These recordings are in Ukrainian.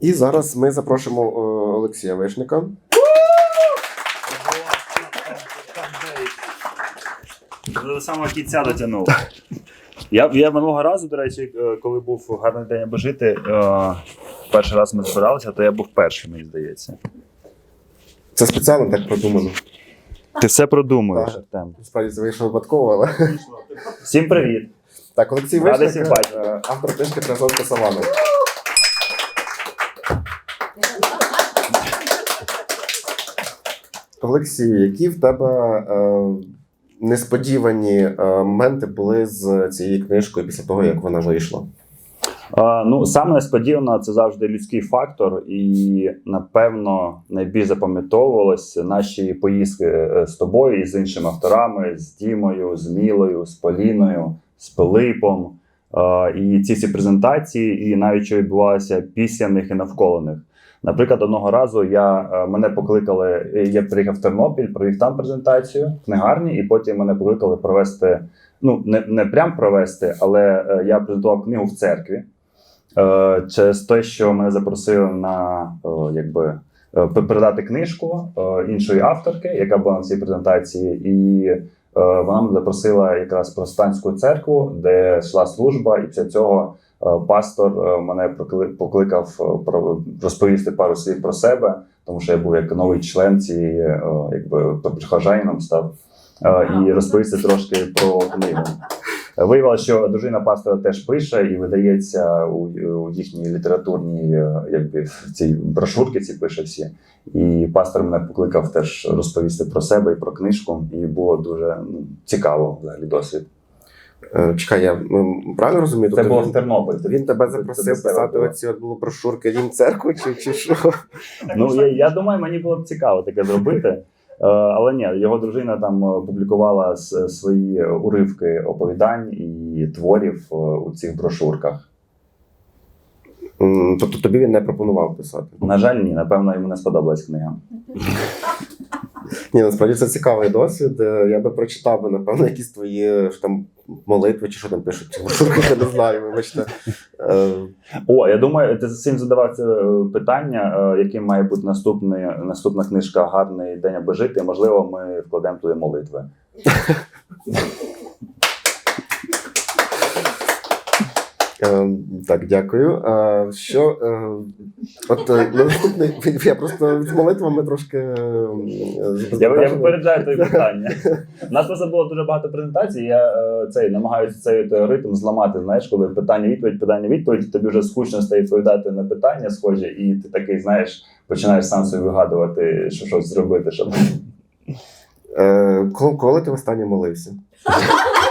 І зараз ми запрошуємо е, Олексія Вишника. До самого кінця дотягнув. Я, я минулого разу, до речі, е, коли був гарний день аби жити, е, перший раз ми збиралися, то я був перший, мені здається. Це спеціально так продумано. Ти все продумуєш, Артем. Справді це вийшло випадково, але Всім привіт. так, Олексій Вишник, автор книжки Трезонка Савана. Олексій, які в тебе е, несподівані е, моменти були з цією книжкою після того, як вона вийшла? А, ну, саме несподівано, це завжди людський фактор, і напевно найбільш запам'ятовувалось наші поїздки е, з тобою і з іншими авторами, з Дімою, з Мілою, з Поліною, з Пилипом. А, і ці всі презентації, і навіть що відбувалося після них і навколо них. Наприклад, одного разу я е, мене покликали. Я приїхав в Тернопіль, провів там презентацію в книгарні, і потім мене покликали провести. Ну, не, не прям провести, але е, я презентував книгу в церкві. Е, через те, що мене запросили на е, якби е, передати книжку е, іншої авторки, яка була на цій презентації, і е, вона запросила якраз про станську церкву, де йшла служба, і після цього е, пастор е, мене покликав е, розповісти пару слів про себе, тому що я був як новий член цієї, е, якби прихожанином став, е, і розповісти трошки про книгу. Виявилося, що дружина пастора теж пише і видається у, у їхній літературній, е, якби в цій брошурки ці пише всі. І пастор мене покликав теж розповісти про себе і про книжку, і було дуже ну, цікаво взагалі досвід. Е, Чекай, я правильно розумію? Це Тобто було в Тернополь. Він тебе запросив писати оці от було брошурки Дім церкви чи, чи що? Ну я, я думаю, мені було б цікаво таке зробити. Е, Але ні, його дружина там е, публікувала свої уривки оповідань і творів у цих брошурках. Тобто тобі він не пропонував писати. На жаль, ні, напевно, йому не сподобалась книга. Ні, насправді це цікавий досвід. Я би прочитав би, напевно, якісь твої ж там молитви чи що там пишуть. Я не знаю, вибачте. Е, О, я думаю, ти всім задавав це е, питання, е, яким має бути наступний, наступна книжка Гарний день аби жити. Можливо, ми вкладемо туди молитви. Так, дякую. Е, Що е, от е, наступний я просто з молитвами трошки. е, Я, я попереджаю твої питання. У нас просто було дуже багато презентацій. Я е, цей намагаюся цей ритм зламати. Знаєш, коли питання відповідь, питання відповідь, тобі вже скучно стає відповідати на питання схожі, і ти такий, знаєш, починаєш сам собі вигадувати, що щось зробити, щоб Е, Коли, ти востаннє молився?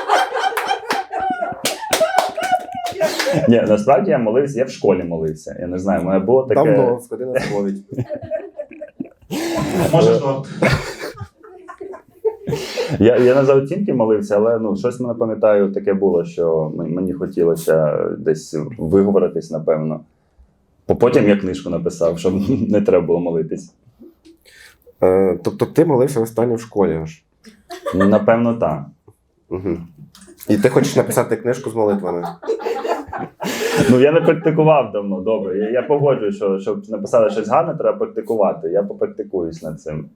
ні, насправді я молився, я в школі молився. Я не знаю, в мене було таке. Давно, сходи на сповідь. Може, що? Я, я не за оцінки молився, але ну, щось мене пам'ятаю, таке було, що мені хотілося десь виговоритись, напевно. Потім я книжку написав, щоб не треба було молитись. Е, Тобто ти молився востаннє в школі аж. Напевно, так. Угу. І ти хочеш написати книжку з молитвами. Ну я не практикував давно, добре. Я, я погоджуюсь, що щоб написати щось гарне, треба практикувати. Я попрактикуюсь над цим.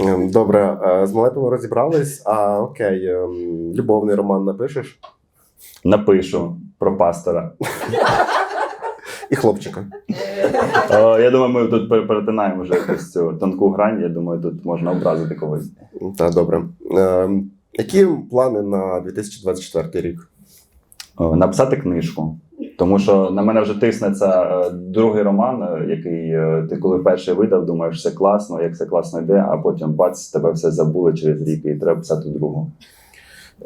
Ем, Добре, е, з молитвами розібрались. А окей, ем, любовний роман напишеш Напишу про пастора. і хлопчика. О, я думаю, ми тут перетинаємо вже якусь цю тонку грань. Я думаю, тут можна образити когось. Так, добре. Ем, Які плани на 2024 рік? О, Написати книжку. Тому що на мене вже тиснеться е, другий роман, е, який е, ти коли перший видав, думаєш, все класно, як все класно йде, а потім бац, тебе все забули через рік, і треба писати другу.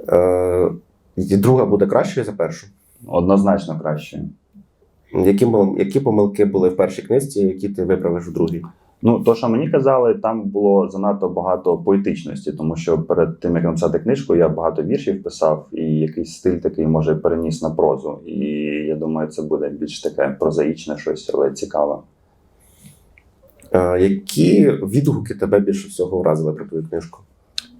Е, Друга буде кращою за першу. Однозначно кращою. Які, які помилки були в першій книжці, які ти виправиш в другій? Ну, то, що мені казали, там було занадто багато поетичності, тому що перед тим, як написати книжку, я багато віршів писав, і якийсь стиль такий може переніс на прозу. І я думаю, це буде більш таке прозаїчне щось, але цікаве. Е, Які відгуки тебе більше всього вразили про твою книжку?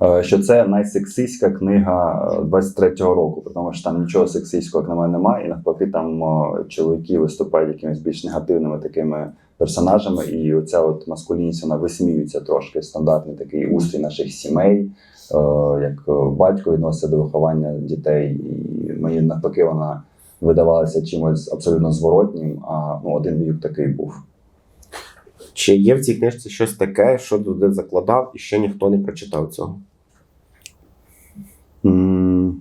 Е, що це найсексистська книга е, 23-го року, тому що там нічого сексистського, як на мене, немає, і навпаки, там е, чоловіки виступають якимись більш негативними такими персонажами, і оця от маскулінність вона висміюється трошки стандартний такий устрій наших сімей, е, як е, батько відноситься до виховання дітей, і мені навпаки вона видавалася чимось абсолютно зворотнім. А ну, один вік такий був. Чи є в цій книжці щось таке, що туди закладав, і ще ніхто не прочитав цього? М,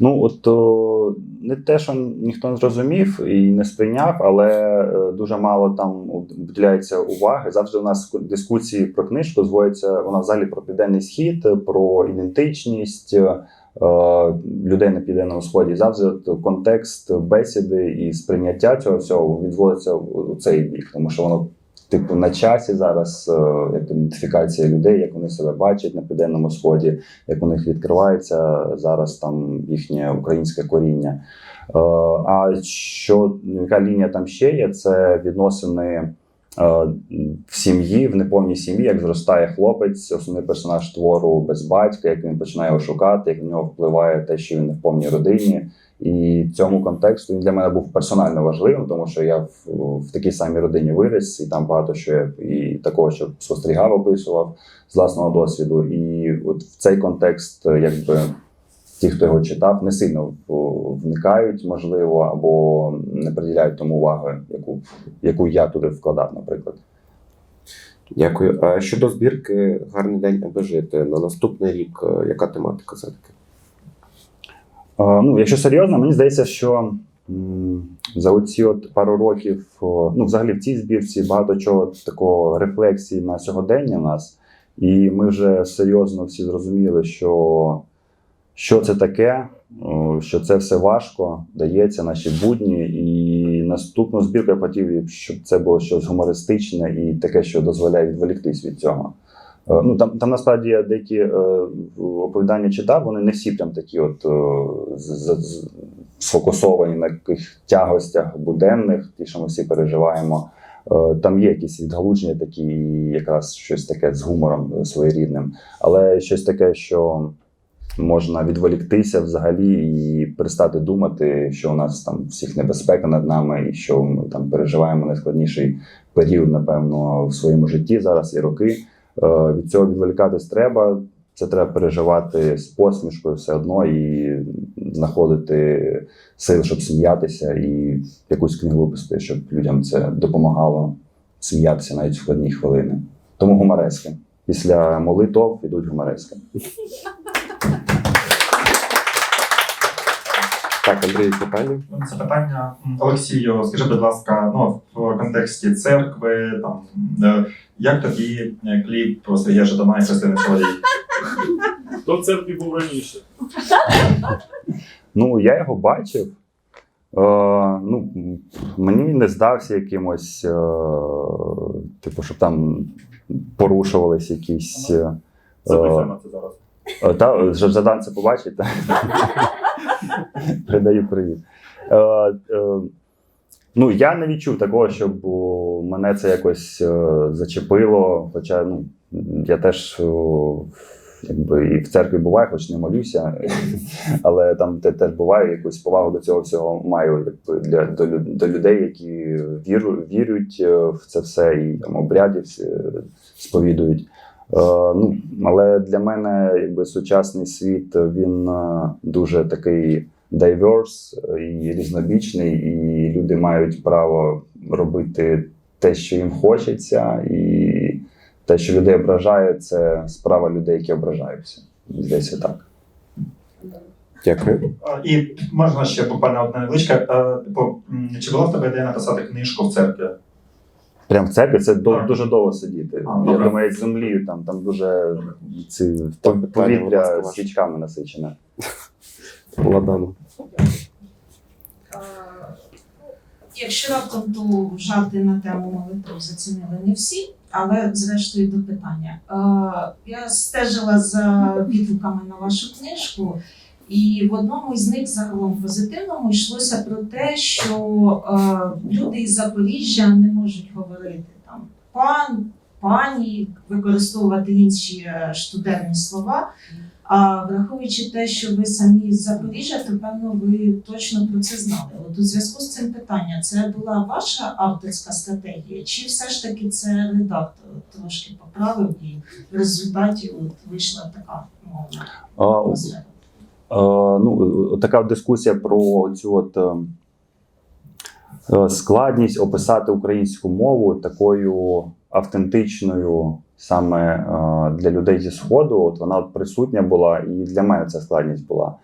Ну, от о, не те, що ніхто не зрозумів і не сприйняв, але е, дуже мало там виділяється уваги. Завжди у нас дискусії про книжку зводяться вона взагалі про південний схід, про ідентичність е, людей на південному сході. Завжди контекст бесіди і сприйняття цього всього відводиться у цей бік, тому що воно. Типу на часі зараз е, як ідентифікація людей, як вони себе бачать на південному сході, як у них відкривається зараз там їхнє українське коріння. Е, А що яка лінія там ще є? Це відносини е, в сім'ї, в неповній сім'ї, як зростає хлопець, основний персонаж твору без батька, як він починає його шукати, як на нього впливає те, що він не в повній родині. І цьому контексту він для мене був персонально важливим, тому що я в, в такій самій родині виріс, і там багато що я і такого, що спостерігав, описував з власного досвіду. І от в цей контекст, е, якби ті, хто його читав, не сильно вникають, можливо, або не приділяють тому уваги, яку, яку я туди вкладав, наприклад. Дякую. А щодо збірки Гарний день аби жити на наступний рік, е, яка тематика все-таки? Е, Ну, якщо серйозно, мені здається, що за оці от пару років, ну, взагалі в цій збірці багато чого такого рефлексії на сьогодення в нас. І ми вже серйозно всі зрозуміли, що, що це таке, що це все важко, дається наші будні. І наступну збірку я хотів, щоб це було щось гумористичне і таке, що дозволяє відволіктись від цього. Е, Ну, там, там насправді я деякі е, оповідання читав, вони не всі прям такі от е, сфокусовані на яких тягостях буденних, ті, що ми всі переживаємо. Е, Там є якісь відгалудження, такі якраз щось таке з гумором е, своєрідним, але щось таке, що можна відволіктися взагалі і перестати думати, що у нас там всіх небезпека над нами, і що ми там переживаємо найскладніший період, напевно, в своєму житті зараз і роки. Е, Від цього відволікатись треба. Це треба переживати з посмішкою все одно і знаходити сил, щоб сміятися, і якусь книгу випустити, щоб людям це допомагало сміятися навіть в складні хвилини. Тому гуморески. Після молитов ідуть гуморески. Так, Андрій, питання. Запитання М, Олексію, скажи, будь ласка, ну в контексті церкви, там е, як тобі е, кліп про Сергія Жадана і Христини Соловій? Хто в церкві був раніше? Ну, я його бачив. Е, ну, мені він не здався якимось, е, типу, щоб там порушувались якісь. е, Записуємо це зараз. Е, Та Жадан це побачить. Передаю привіт. Е, е, ну, я не відчув такого, щоб мене це якось е, зачепило. Хоча ну, я теж о, якби, і в церкві буваю, хоч не молюся, але там те- теж буває якусь повагу до цього всього маю якби, для, до, до людей, які віру, вірять е, в це все і там, обрядів е, сповідують. Е, ну, але для мене якби сучасний світ він е, дуже такий diverse і різнобічний, і люди мають право робити те, що їм хочеться, і те, що людей ображає, це справа людей, які ображаються. Здається, так. Дякую. І можна ще буквально одна невеличка. Е, Типу, чи була в тебе ідея написати книжку в церкві? Прям в церкві це Так. дуже довго сидіти. А, Я добре. думаю, з землею там, там дуже ці Так, питання, будь ласка, повітря ваше. свічками насичене. Ладано. Е, Якщо раптом то жарти на тему молитв зацінили не всі, але зрештою до питання. Е, Я стежила за відгуками на вашу книжку, і в одному із них загалом позитивному йшлося про те, що е, люди із Запоріжжя не можуть говорити там пан, пані, використовувати інші е, штудентні слова. А враховуючи те, що ви самі з Запоріжжя, то певно ви точно про це знали. От у зв'язку з цим питання, це була ваша авторська стратегія, чи все ж таки це редактор трошки поправив і в результаті от вийшла така мовна атмосфера? Ну, така дискусія про цю от е, е, складність описати українську мову такою автентичною саме е, для людей зі сходу. От вона присутня була, і для мене ця складність була.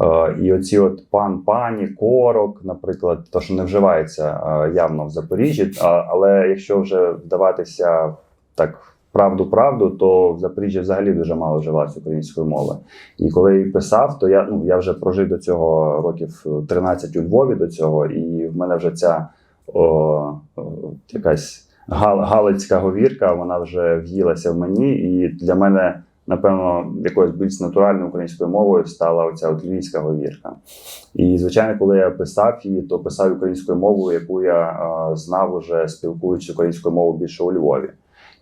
Е, І оці от пан, пані, корок, наприклад, то, що не вживається е, явно в Запоріжжі, але якщо вже вдаватися так правду-правду, то в Запоріжжі взагалі дуже мало вживалося української мови. І коли я писав, то я ну я вже прожив до цього років 13 у Львові до цього, і в мене вже ця о, о, якась гал, галицька говірка, вона вже в'їлася в мені, і для мене. Напевно, якоюсь більш натуральною українською мовою стала оця от львівська говірка. І, звичайно, коли я писав її, то писав українською мовою, яку я е, знав уже спілкуючи українською мовою більше у Львові.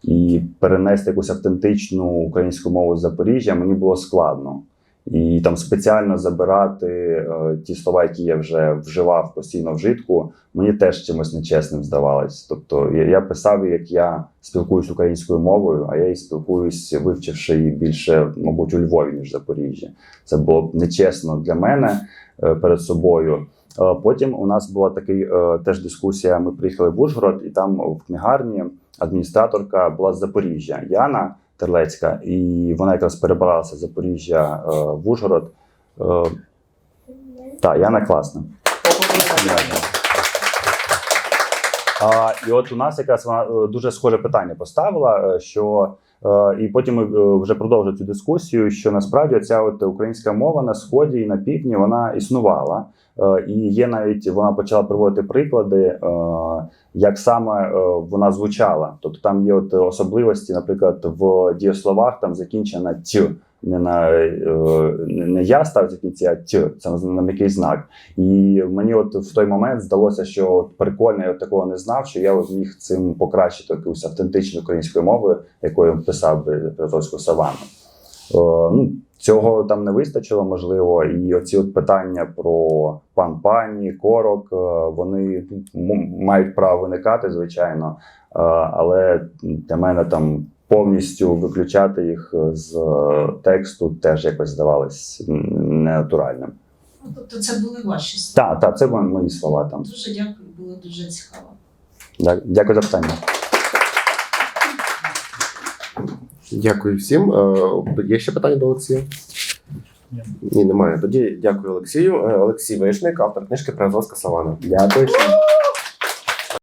І перенести якусь автентичну українську мову з Запоріжжя мені було складно. І там спеціально забирати е, ті слова, які я вже вживав постійно в житку, мені теж чимось нечесним здавалось. Тобто я, я писав, як я спілкуюсь українською мовою, а я і спілкуюсь, вивчивши її більше, мабуть, у Львові, ніж в Запоріжжі. Це було б нечесно для мене е, перед собою. Е, Потім у нас була такий е, теж дискусія. Ми приїхали в Ужгород, і там в книгарні адміністраторка була з Запоріжжя Яна Терлецька, і вона якраз перебралася з Запоріжжя е, в Ужгород. Е, так, Яна класна. А, і от у нас якраз вона е, дуже схоже питання поставила, що і потім ми вже продовжили цю дискусію, що насправді ця от українська мова на сході і на півдні вона існувала. Е, І є навіть вона почала приводити приклади, е, як саме е, вона звучала. Тобто там є от особливості, наприклад, в дієсловах там закінчена т. Не на не- я ставиться в кінці, а т. Це на, м'який знак. І мені от в той момент здалося, що от прикольно, я от такого не знав, що я от міг цим покращити якусь автентичну українською мовою, якою писав би Петровську савану. Е, ну, цього там не вистачило, можливо, і оці от питання про пан пані, корок, е, вони мають право виникати, звичайно, е, але для мене там повністю виключати їх з тексту теж якось здавалось ненатуральним. Ну, тобто це були ваші слова. Так, так, це мої слова там. Дуже дякую, було дуже цікаво. Дякую за питання. Дякую всім. Е, Є ще питання до Олексія? Ні. Ні, немає. Тоді дякую Олексію. Е, Олексій Вишник, автор книжки Приазовська Савана. Дякую.